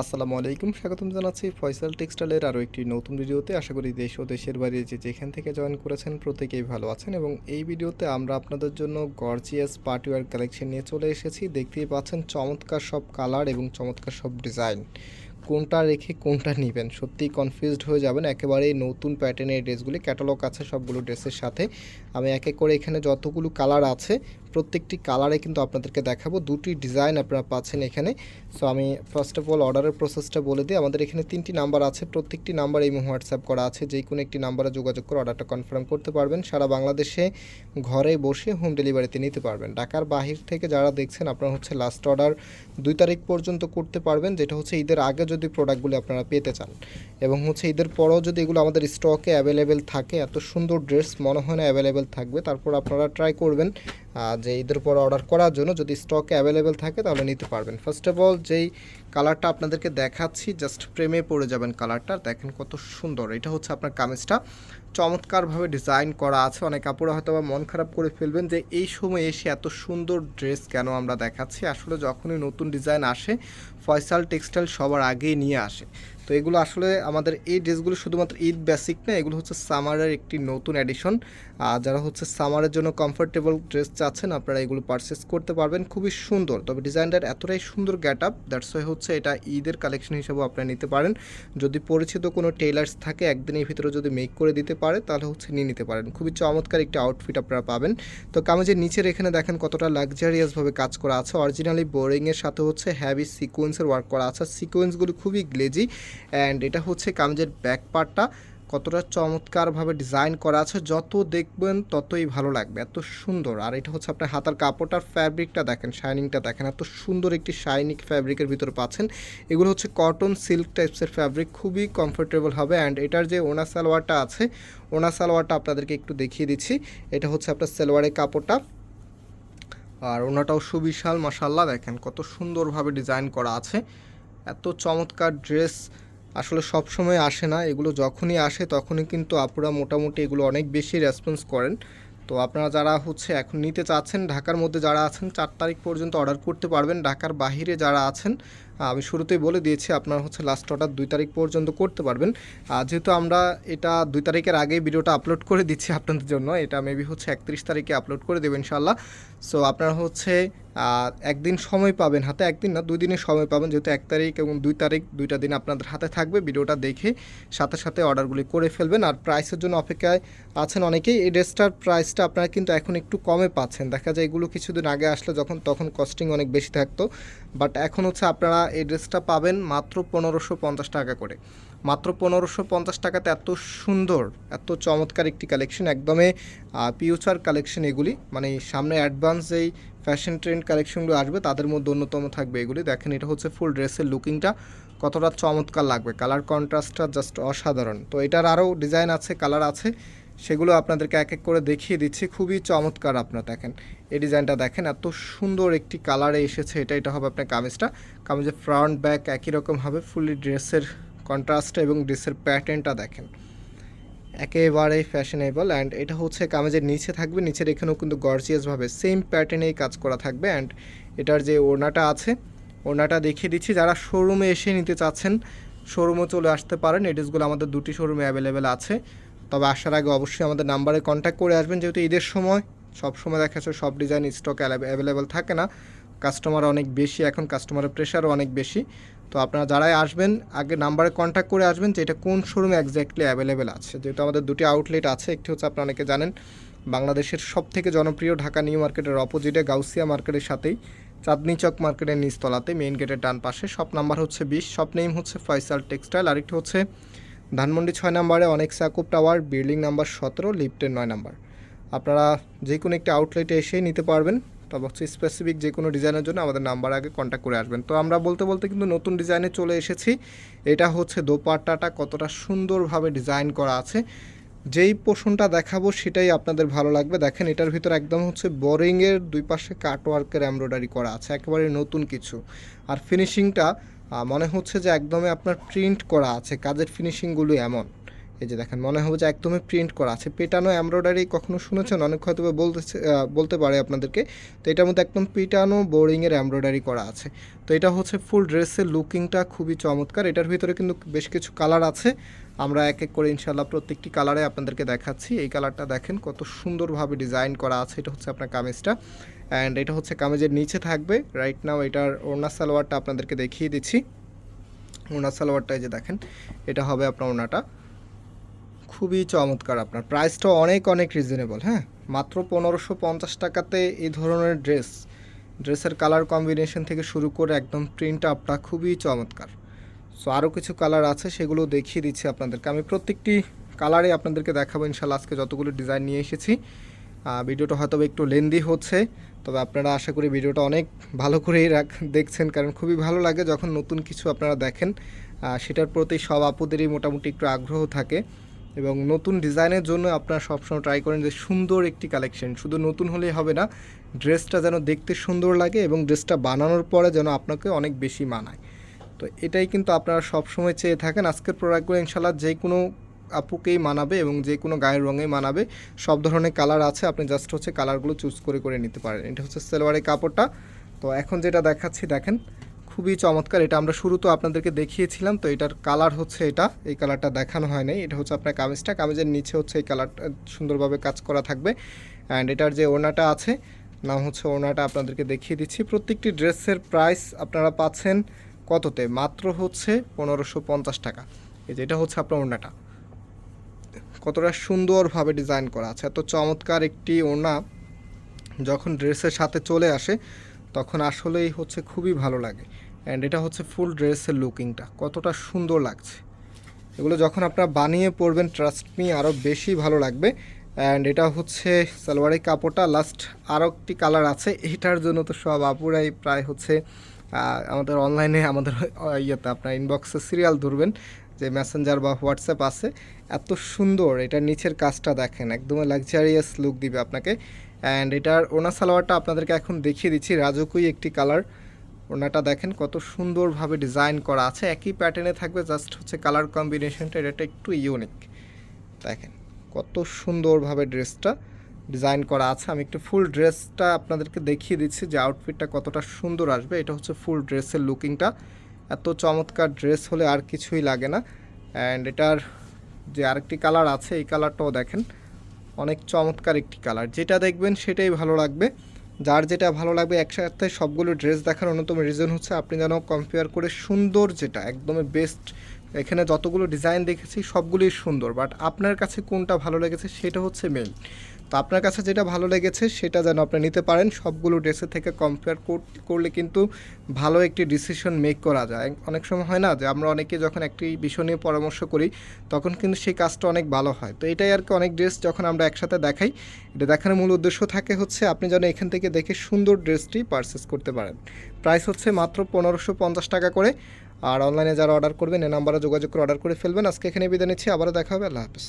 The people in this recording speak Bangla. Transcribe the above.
আসসালামু আলাইকুম, স্বাগতম জানাচ্ছি ফয়সাল টেক্সটাইলের আরও একটি নতুন ভিডিওতে। আশা করি দেশ ও দেশের বাইরে যে যেখান থেকে জয়েন করেছেন প্রত্যেকেই ভালো আছেন এবং এই ভিডিওতে আমরা আপনাদের জন্য গর্জিয়াস পার্টিওয়ার কালেকশন নিয়ে চলে এসেছি। দেখতেই পাচ্ছেন চমৎকার সব কালার এবং চমৎকার সব ডিজাইন কোনটা রেখে কোনটা নেবেন? সত্যিই কনফিউজড হয়ে যাবেন। একেবারেই নতুন প্যাটার্নের ড্রেসগুলি ক্যাটালগ আছে সবগুলো ড্রেসের সাথে। আমি এক এক করে এখানে যতগুলো কালার আছে প্রত্যেকটি কালারে কিন্তু আপনাদেরকে দেখাবো। দুটি ডিজাইন আপনারা পাচ্ছেন এখানে। সো আমি ফার্স্ট অফ অল অর্ডারের প্রসেসটা বলে দিই। আমাদের এখানে তিনটি নাম্বার আছে। প্রত্যেকটি নাম্বার এই হোয়াটসঅ্যাপ করা আছে। যেই কোনো একটি নাম্বারে যোগাযোগ করে অর্ডারটা কনফার্ম করতে পারবেন। সারা বাংলাদেশে ঘরে বসে হোম ডেলিভারিতে নিতে পারবেন। ঢাকার বাহির থেকে যারা দেখছেন, আপনারা হচ্ছে লাস্ট অর্ডার দুই তারিখ পর্যন্ত করতে পারবেন। যেটা হচ্ছে ঈদের আগে যদি প্রোডাক্টগুলি আপনারা পেতে চান। এবং হচ্ছে ঈদের পরেও যদি এগুলো আমাদের স্টকে অ্যাভেলেবেল থাকে, এত সুন্দর ড্রেস মনে হয় না অ্যাভেলেবেল থাকবে। তারপর আপনারা ট্রাই করবেন। যে ঈদের পর অর্ডার করার জন্য যদি স্টকে অ্যাভেলেবেল থাকে তাহলে নিতে পারবেন। ফার্স্ট অফ অল যেই কালারটা আপনাদেরকে দেখাচ্ছি জাস্ট প্রেমে পড়ে যাবেন কালারটা দেখেন কত সুন্দর। এটা হচ্ছে আপনার কামিজটা। চমৎকারভাবে ডিজাইন করা আছে। অনেক কাপড়ে হয়তো বা মন খারাপ করে ফেলবেন যে এই সময় এসে এত সুন্দর ড্রেস কেন আমরা দেখাচ্ছি? আসলে যখনই নতুন ডিজাইন আসে, ফয়সাল টেক্সটাইল সবার আগেই নিয়ে আসে। এগুলো আসলে আমাদের এই ড্রেসগুলো শুধুমাত্র ঈদ বেসিক না, এগুলো হচ্ছে সামারের একটি নতুন আর যারা হচ্ছে সামারের জন্য কমফোর্টেবল ড্রেস চাচ্ছেন, আপনারা এগুলো পারচেস করতে পারবেন। খুবই সুন্দর, তবে ডিজাইনটার এতটাই সুন্দর গ্যাট আপ দ্যাটস ওয়াই হচ্ছে এটা ঈদের কালেকশন হিসেবেও আপনারা নিতে পারেন। যদি পরিচিত কোনো টেলার্স থাকে, একদিনের ভিতরে যদি মেক করে দিতে পারে, তাহলে হচ্ছে নিয়ে নিতে পারেন। খুবই চমৎকার একটি আউটফিট আপনারা পাবেন। তো কামিজের নিচের এখানে দেখেন কতটা লাক্সারিয়াসভাবে কাজ করা আছে। অরিজিনালি বোরিংয়ের সাথে হচ্ছে হ্যাভি সিকোয়েন্সের ওয়ার্ক করা আছে। সিকোয়েন্সগুলো খুবই গ্লেজি অ্যান্ড এটা হচ্ছে কামিজের ব্যাক পার্টটা কতটা চমৎকারভাবে ডিজাইন করা আছে, যত দেখবেন ততই ভালো লাগবে। এত সুন্দর। আর এটা হচ্ছে আপনার হাতার কাপড়টার ফ্যাব্রিকটা দেখেন শাইনিংটা দেখেন। এত সুন্দর একটি শাইনিং ফ্যাব্রিকের ভিতরে পাচ্ছেন। এগুলো হচ্ছে কটন সিল্ক টাইপসের ফ্যাব্রিক খুবই কমফোর্টেবল হবে। অ্যান্ড এটার যে ওনা সালোয়ারটা আছে, ওনা সালোয়ারটা আপনাদেরকে একটু দেখিয়ে দিচ্ছি। এটা হচ্ছে আপনার সালোয়ারের কাপড়টা। আর ওনাটাও সুবিশাল মাসাল্লাহ দেখেন কত সুন্দরভাবে ডিজাইন করা আছে। এত চমৎকার ড্রেস আসলে সব সময় আসে না। এগুলো যখনই আসে তখনই কিন্তু আপুরা মোটামুটি এগুলো অনেক বেশি রেসপন্স করেন। তো আপনারা যারা হচ্ছে এখন নিতে চাচ্ছেন, ঢাকার মধ্যে যারা আছেন, চার তারিখ পর্যন্ত অর্ডার করতে পারবেন। ঢাকার বাহিরে যারা আছেন আমি শুরুতেই বলে দিয়েছি, আপনারা হচ্ছে লাস্ট অর্ডার দুই তারিখ পর্যন্ত করতে পারবেন। যেহেতু আমরা এটা দুই তারিখের আগেই ভিডিওটা আপলোড করে দিচ্ছি আপনাদের জন্য, এটা মেবি হচ্ছে একত্রিশ তারিখে আপলোড করে দেবেন ইনশাল্লাহ সো আপনারা হচ্ছে একদিন সময় পাবেন হাতে, একদিন না, দুই দিনের সময় পাবেন, যেহেতু এক তারিখ এবং দুই তারিখ দুইটা দিন আপনাদের হাতে থাকবে ভিডিওটা দেখে, সাথে সাথে অর্ডারগুলি করে ফেলবেন। আর প্রাইসের জন্য অপেক্ষায় আছেন অনেকেই, এই ড্রেসটার প্রাইসটা আপনারা কিন্তু এখন একটু কমে পাচ্ছেন। দেখা যায় এগুলো কিছুদিন আগে আসলে যখন, তখন কস্টিং অনেক বেশি থাকতো। বাট এখন হচ্ছে আপনারা এই ড্রেসটা পাবেন মাত্র পনেরোশো পঞ্চাশ টাকা করে। মাত্র পনেরোশো পঞ্চাশ টাকাতে এত সুন্দর, এত চমৎকার একটি কালেকশন একদমই পিউচার কালেকশন এগুলি মানে সামনে অ্যাডভান্স যেই ফ্যাশন ট্রেন্ড কালেকশনগুলো আসবে, তাদের মধ্যে অন্যতম থাকবে এগুলি। দেখেন, এটা হচ্ছে ফুল ড্রেসের লুকিংটা কতটা চমৎকার লাগবে। কালার কন্ট্রাস্টটা জাস্ট অসাধারণ। তো এটার আরও ডিজাইন আছে কালার আছে। সেগুলো আপনাদেরকে এক এক করে দেখিয়ে দিচ্ছি। খুবই চমৎকার আপনারা দেখেন। এই ডিজাইনটা দেখেন, এত সুন্দর একটি কালারে এসেছে, এটা এটা হবে আপনার কামিজটা। কামিজের ফ্রন্ট ব্যাক একই রকম হবে ফুলি ড্রেসের কন্ট্রাস্ট এবং ড্রেসের প্যাটার্নটা দেখেন। একেবারে ফ্যাশনেবল অ্যান্ড এটা হচ্ছে কামেজের নিচে থাকবে, নিচের এখানেও কিন্তু গর্জিয়াসভাবে সেম প্যাটার্নেই কাজ করা থাকবে অ্যান্ড এটার যে ওড়নাটা আছে, ওড়নাটা দেখিয়ে দিচ্ছি। যারা শোরুমে এসে নিতে চাচ্ছেন শোরুমে চলে আসতে পারেন, এই ড্রেসগুলো আমাদের দুটি শোরুমে অ্যাভেলেবেল আছে। তবে আসার আগে অবশ্যই আমাদের নাম্বারে কন্ট্যাক্ট করে আসবেন। যেহেতু ঈদের সময়, সব সময় দেখা যাচ্ছে সব ডিজাইন স্টক অ্যাভেলেবেল থাকে না। কাস্টমার অনেক বেশি, এখন কাস্টমারের প্রেশারও অনেক বেশি। তো আপনারা যারাই আসবেন, আগে নাম্বারে কন্ট্যাক্ট করে আসবেন যে এটা কোন শোরুমে একজ্যাক্টলি অ্যাভেলেবেল আছে। যেহেতু আমাদের দুটি আউটলেট আছে, একটি হচ্ছে আপনারা অনেকে জানেন, বাংলাদেশের সব থেকে জনপ্রিয় ঢাকা নিউ মার্কেটের অপোজিটে গাউসিয়া মার্কেটের সাথেই, চাঁদনি চক মার্কেটের নিচতলাতে মেইন গেটের ডান পাশে। শপ নাম্বার হচ্ছে বিশ শপ নেম হচ্ছে ফয়সাল টেক্সটাইল আরেকটি হচ্ছে ধানমন্ডি ছয় নম্বরে অনেক সাকুব টাওয়ার, বিল্ডিং নাম্বার সতেরো, লিফটের নয় নাম্বার। আপনারা যে কোনো একটি আউটলেটে এসেই নিতে পারবেন। তবে হচ্ছে স্পেসিফিক যে কোনো ডিজাইনের জন্য আমাদের নাম্বার আগে কন্ট্যাক্ট করে আসবেন। তো আমরা বলতে বলতে কিন্তু নতুন ডিজাইনে চলে এসেছি। এটা হচ্ছে দোপাট্টাটা কতটা সুন্দরভাবে ডিজাইন করা আছে। যেই পোষণটা দেখাবো সেটাই আপনাদের ভালো লাগবে। দেখেন এটার ভিতর একদম হচ্ছে বোরিংয়ের দুই পাশে কাটওয়ার্কের এমব্রয়ডারি করা আছে। একেবারে নতুন কিছু। আর ফিনিশিংটা মনে হচ্ছে যে একদমই আপনার প্রিন্ট করা আছে, কাজের ফিনিশিংগুলো এমন। এই যে দেখেন, মনে হবে যে একদমই প্রিন্ট করা আছে। পেটানো এমব্রয়ডারি কখনো শুনেছেন? অনেক হয়তো বলতেছে বলতে পারে আপনাদেরকে। তো এটার মধ্যে একদম পিটানো বোরিংয়ের এমব্রয়ডারি করা আছে। তো এটা হচ্ছে ফুল ড্রেসের লুকিংটা খুবই চমৎকার। এটার ভিতরে কিন্তু বেশ কিছু কালার আছে। আমরা এক এক করে ইনশাল্লাহ প্রত্যেকটি কালারে আপনাদেরকে দেখাচ্ছি। এই কালারটা দেখেন কত সুন্দরভাবে ডিজাইন করা আছে। এটা হচ্ছে আপনার কামিজটা। অ্যান্ড এটা হচ্ছে কামিজের নিচে থাকবে। রাইট নাও এটার ওড়না সালোয়ারটা আপনাদেরকে দেখিয়ে দিচ্ছি। ওড়না সালোয়ারটা যে দেখেন, এটা হবে আপনার ওড়নাটা। খুবই চমৎকার আপনার। প্রাইসটা অনেক অনেক রিজনেবল হ্যাঁ? মাত্র পনেরোশো পঞ্চাশ টাকাতে এই ধরনের ড্রেস ড্রেসের কালার কম্বিনেশন থেকে শুরু করে একদম প্রিন্ট আপটা খুবই চমৎকার। সো আরও কিছু কালার আছে, সেগুলো দেখিয়ে দিচ্ছি আপনাদেরকে। আমি প্রত্যেকটি কালারে আপনাদেরকে দেখাবো, ইনশাল্লাহ আজকে যতগুলো ডিজাইন নিয়ে এসেছি। ভিডিওটা হয়তো একটু লেন্দি হচ্ছে, তবে আপনারা আশা করি ভিডিওটা অনেক ভালো করেই রাখ, দেখছেন, কারণ খুবই ভালো লাগে যখন নতুন কিছু আপনারা দেখেন সেটার প্রতি সব আপুদেরই মোটামুটি একটু আগ্রহ থাকে এবং নতুন ডিজাইনের জন্য আপনারা সবসময় ট্রাই করেন যে সুন্দর একটি কালেকশন শুধু নতুন হলেই হবে না, ড্রেসটা যেন দেখতে সুন্দর লাগে এবং ড্রেসটা বানানোর পরে যেন আপনাকে অনেক বেশি মানায়। তো এটাই কিন্তু আপনারা সবসময় চেয়ে থাকেন। আজকের প্রোডাক্টগুলো ইনশাল্লাহ যে কোনো আপুকেই মানাবে এবং যে কোনো গায়ের রঙেই মানাবে। সব ধরনের কালার আছে, আপনি জাস্ট হচ্ছে কালারগুলো চুজ করে করে নিতে পারেন। এটা হচ্ছে সেলোয়ারের কাপড়টা। তো এখন যেটা দেখাচ্ছি, দেখেন, খুবই চমৎকার। এটা আমরা শুরু তো আপনাদেরকে দেখিয়েছিলাম, তো এটার কালার হচ্ছে এটা। এই কালারটা দেখানো হয় নাই। এটা হচ্ছে আপনার কামিজটা। কামিজের নিচে হচ্ছে এই কালারটা সুন্দরভাবে কাজ করা থাকবে। অ্যান্ড এটার যে ওড়নাটা আছে, নাম হচ্ছে ওড়নাটা আপনাদেরকে দেখিয়ে দিচ্ছি। প্রত্যেকটি ড্রেসের প্রাইস আপনারা পাচ্ছেন কততে? মাত্র হচ্ছে পনেরোশো পঞ্চাশ টাকা। এই যে এটা হচ্ছে আপনার ওড়নাটা। কতটা সুন্দরভাবে ডিজাইন করা আছে। এত চমৎকার একটি ওড়না যখন ড্রেসের সাথে চলে আসে, তখন আসলেই হচ্ছে খুবই ভালো লাগে। অ্যান্ড এটা হচ্ছে ফুল ড্রেসের লুকিংটা কতটা সুন্দর লাগছে। এগুলো যখন আপনারা বানিয়ে পরবেন ট্রাস্ট মি আরও বেশি ভালো লাগবে। অ্যান্ড এটা হচ্ছে সালোয়ারের কাপড়টা। লাস্ট আরও একটি কালার আছে। এটার জন্য তো সব আপুরাই প্রায় হচ্ছে আমাদের অনলাইনে আমাদের ইয়েতে আপনার ইনবক্সে সিরিয়াল ধরবেন। যে মেসেঞ্জার বা হোয়াটসঅ্যাপ আছে, এত সুন্দর এটার নিচের কাজটা দেখেন, একদম লাক্সারিয়াস লুক দিবে আপনাকে। অ্যান্ড এটার ওনা সালোয়ারটা আপনাদেরকে এখন দেখিয়ে দিচ্ছি রাজকুই একটি কালার ওনাটা দেখেন কত সুন্দরভাবে ডিজাইন করা আছে, একই প্যাটার্নে থাকবে জাস্ট হচ্ছে কালার কম্বিনেশনটা এটা একটু ইউনিক দেখেন কত সুন্দরভাবে ড্রেসটা ডিজাইন করা আছে। আমি একটু ফুল ড্রেসটা আপনাদেরকে দেখিয়ে দিচ্ছি যে আউটফিটটা কতটা সুন্দর আসবে। এটা হচ্ছে ফুল ড্রেসের লুকিংটা এত চমৎকার ড্রেস হলে আর কিছুই লাগে না। অ্যান্ড এটার যে আরেকটি কালার আছে, এই কালারটাও দেখেন। অনেক চমৎকার একটি কালার। যেটা দেখবেন সেটাই ভালো লাগবে। যার যেটা ভালো লাগবে, একসাথে সবগুলো ড্রেস দেখার অন্যতম রিজন হচ্ছে আপনি যেন কম্পেয়ার করে সুন্দর যেটা, একদমই বেস্ট এখানে যতগুলো ডিজাইন দেখেছি, সবগুলোই সুন্দর। বাট আপনার কাছে কোনটা ভালো লেগেছে সেটা হচ্ছে মেইন তো আপনার কাছে যেটা ভালো লেগেছে সেটা যেন আপনি নিতে পারেন। সবগুলো ড্রেসের থেকে কম্পেয়ার করলে কিন্তু ভালো একটি ডিসিশন মেক করা যায়। অনেক সময় হয় না যে আমরা অনেকে যখন একটি বিষয় নিয়ে পরামর্শ করি, তখন কিন্তু সেই কাজটা অনেক ভালো হয়। তো এটাই আর কি অনেক ড্রেস যখন আমরা একসাথে দেখাই, এটা দেখানোর মূল উদ্দেশ্য থাকে হচ্ছে আপনি যেন এখান থেকে দেখে সুন্দর ড্রেসটি পারচেস করতে পারেন। প্রাইস হচ্ছে মাত্র পনেরোশো পঞ্চাশ টাকা করে। আর অনলাইনে যারা অর্ডার করবেন এ নাম্বারে যোগাযোগ করে অর্ডার করে ফেলবেন। আজকে এখানে বিদায় নিচ্ছি, আবারও দেখা হবে, আল্লাহ হাফেজ।